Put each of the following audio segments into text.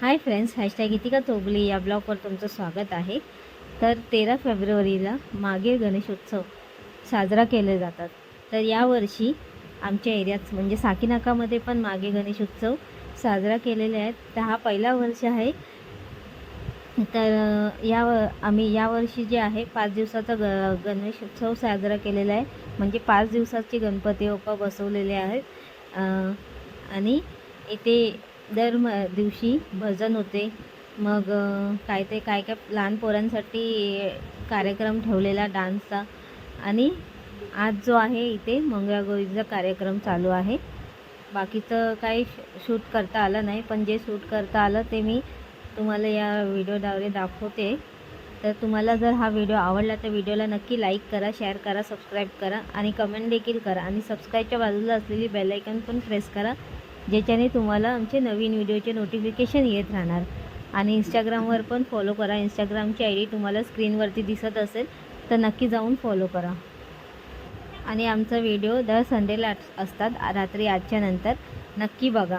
Hi friends hashtag गीतिका चोगली या ब्लॉगवर तुमचं स्वागत आहे. तर तेरा फेब्रुवारीला मागे गणेशोत्सव साजरा केले जातात. तर यावर्षी आमच्या एरियात म्हणजे साकीनाकामध्ये पण मागे गणेशोत्सव साजरा केलेले आहेत. तर हा पहिला वर्ष आहे. तर या आम्ही यावर्षी जे आहे पाच दिवसाचा ग गणेशोत्सव साजरा केलेला आहे. म्हणजे पाच दिवसाचे गणपती बाप्पा बसवलेले आहेत. आणि इथे दर म दिवशी भजन होते. मग काय ते काय काय लहान पोरांसाठी कार्यक्रम ठेवलेला डान्सचा. आणि आज जो आहे इथे मंगळागौरीचा कार्यक्रम चालू आहे. बाकीचं काही शूट करता आलं नाही पण जे शूट करता आलं ते मी तुम्हाला या व्हिडिओद्वारे दाखवते. तर तुम्हाला जर हा व्हिडिओ आवडला तर व्हिडिओला नक्की लाईक करा शेअर करा सबस्क्राईब करा आणि कमेंट देखील करा. आणि सबस्क्राईबच्या बाजूला असलेली बेलायकन पण प्रेस करा. ज्याच्याने तुम्हाला आमचे नवीन व्हिडिओचे नोटिफिकेशन येत राहणार. आणि इंस्टाग्रामवर पण फॉलो करा. इंस्टाग्रामची आय डी तुम्हाला स्क्रीनवरती दिसत असेल तर नक्की जाऊन फॉलो करा. आणि आमचा व्हिडिओ दर संडेला असतात रात्री आजच्या नंतर. नक्की बघा.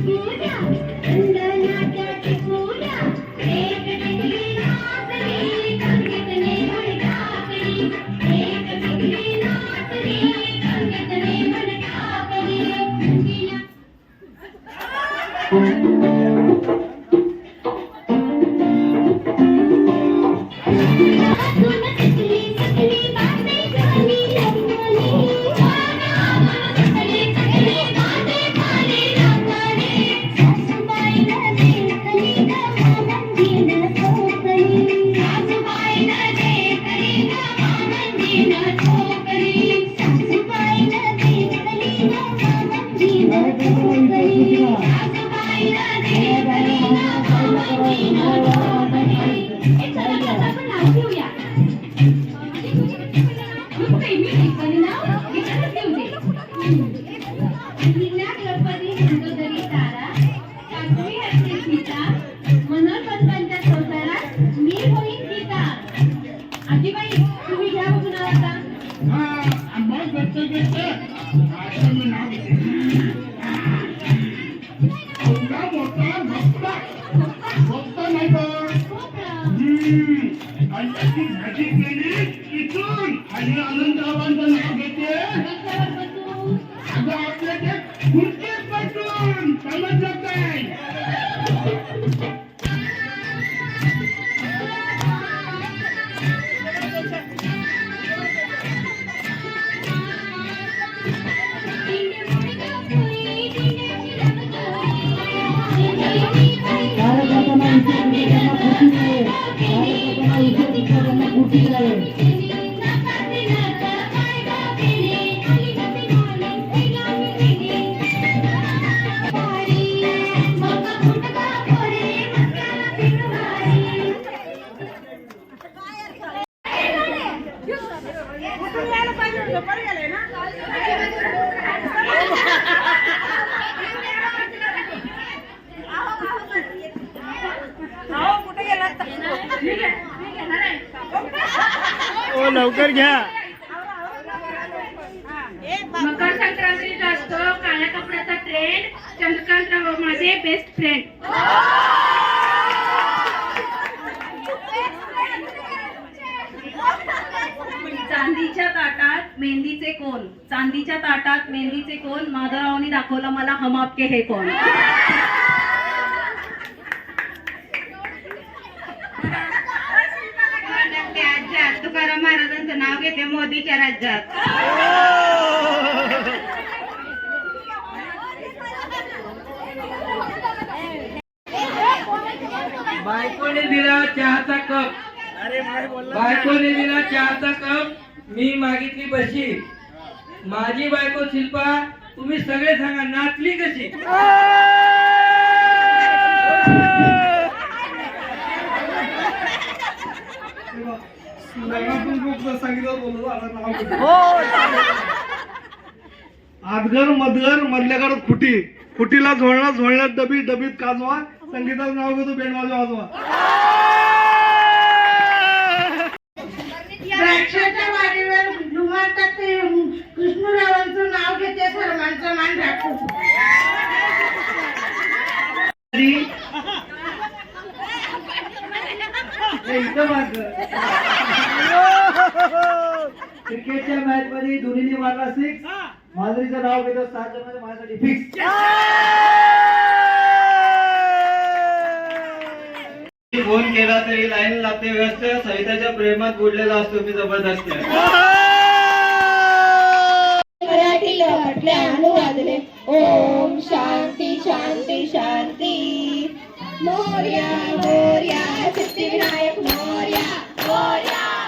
Mm-hmm. Thank you. आनंदरावांचं नाव घेते ओ लवकर घ्या. मकर संक्रांतीचा असतो काळ्या कपड्याचा ट्रेंड चंद्रकांत माझे बेस्ट फ्रेंड चांदीच्या ताटात मेहंदीचे कोण? चांदीच्या ताटात मेहंदीचे कोण? माधवरावनी दाखवलं मला हम आपके हे कोण राज्यात तुकाराम घेते मोदीच्या राज्यात. बायकोने दिला चहाचा कप. अरे बायकोने दिला चहाचा कप. मी मागितली बशी. माझी बायको शिल्पा तुम्ही सगळे सांगा नाचली कशी? आदगर मधगर मधल्याकडे खुटी. खुटीला झोळणं झोळण्यात डबी डबीत काजवा. संगीताचं नाव घेतो बेंड वाजवा वाजवा द्राक्षाच्या वाडीवर डुमारतात ते. कृष्णरावांचं नाव घेते सर्वांचं मान राखू. हे इथं मारलं. क्रिकेटच्या मॅच मध्ये धोनीने मारला सिक्स माजरीचं नाव घेतो सात मध्ये माझ्यासाठी फिक्स फोन केला तरी लाईन लागते व्यस्त. सविताच्या प्रेमात बुडलेला असतो मी जबरदस्त. मराठी लहटले ओम शांती शांती शांती. मोर्या मोर्या सिद्धिविनायक मोर्या मोर्या.